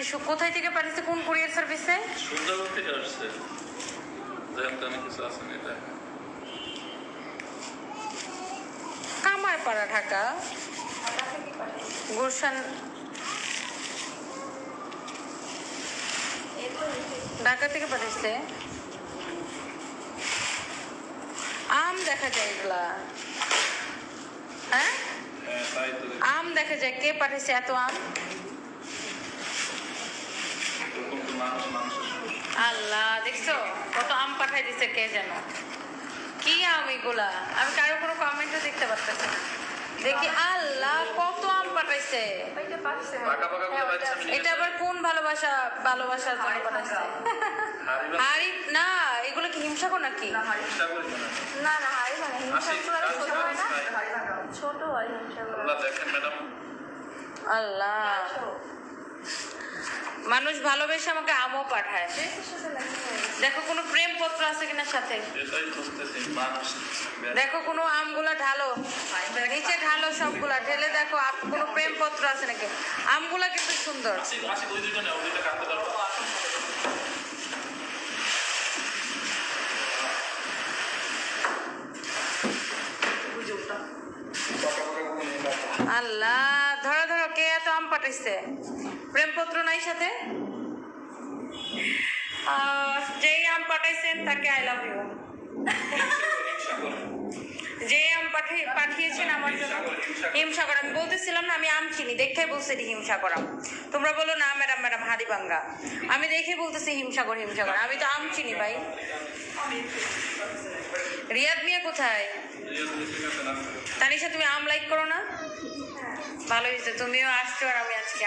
কি সু- কোথায় থেকে পাঠিয়েছে? কোন কুরিয়ার সার্ভিসে? সুন্দরবন থেকে আসছে। জানতে কিছু আছে এটা। কামারপাড়া ঢাকা। গুলশান। ঢাকা থেকে পাঠিয়েছে। আম দেখা যায় এগুলা। হ্যাঁ? হ্যাঁ আম দেখা যায়। কে পাঠিয়েছে এত আম এরকম তো মানুষ মানুষের সঙ্গে আল্লাহ দেখছ? কত আম পাঠাই দিছে কে যেন কি আম এগুলা? আমি কারও কোনো কমেন্টও দেখতে পারতেছি না। দেখি আল্লাহ কত আম পাঠাইছে। আমি এটা আবার কোন ভালোবাসা? ভালোবাসার জন্য পাঠাইছে। না এগুলো কি হিংসাকর নাকি? না না না হাড়ি মানে হিংসা ছোট হয় না। ছোট হয় ম্যাডাম। আল্লাহ। মানুষ ভালোবেসে আমাকে আমও পাঠায়। দেখো কোনো প্রেম পত্র আছে কিনা সাথে? দেখো কোনো আমগুলা ঢালো। নিচে ঢালো সবগুলা। ঢেলে দেখো কোনো প্রেম পত্র আছে নাকি? আমগুলা কিন্তু সুন্দর। আল্লাহ ধরো ধরো। পাঠাইছে। প্রেমপত্র নাই সাথে? যেই আম পাঠাইছেন তাকে আই লাভ ইউ যে আম পাঠিয়ে পাঠিয়েছেন আমার জন্য। হিমসাগর, আমি বলতেছিলাম না, আমি আম চিনি, দেখে বলছি হিমসাগর আম। তোমরা বলো না, ম্যাডাম ম্যাডাম হাড়িবাঙ্গা আমি দেখে বলতেছি হিমসাগর হিমসাগর। আমি তো আম চিনি, ভাই। রিয়াদ মিয়া কোথায়? তানিশা, তুমি আম লাইক করো না? ভালো হয়েছে, তুমিও আসছো আর আমি আজকে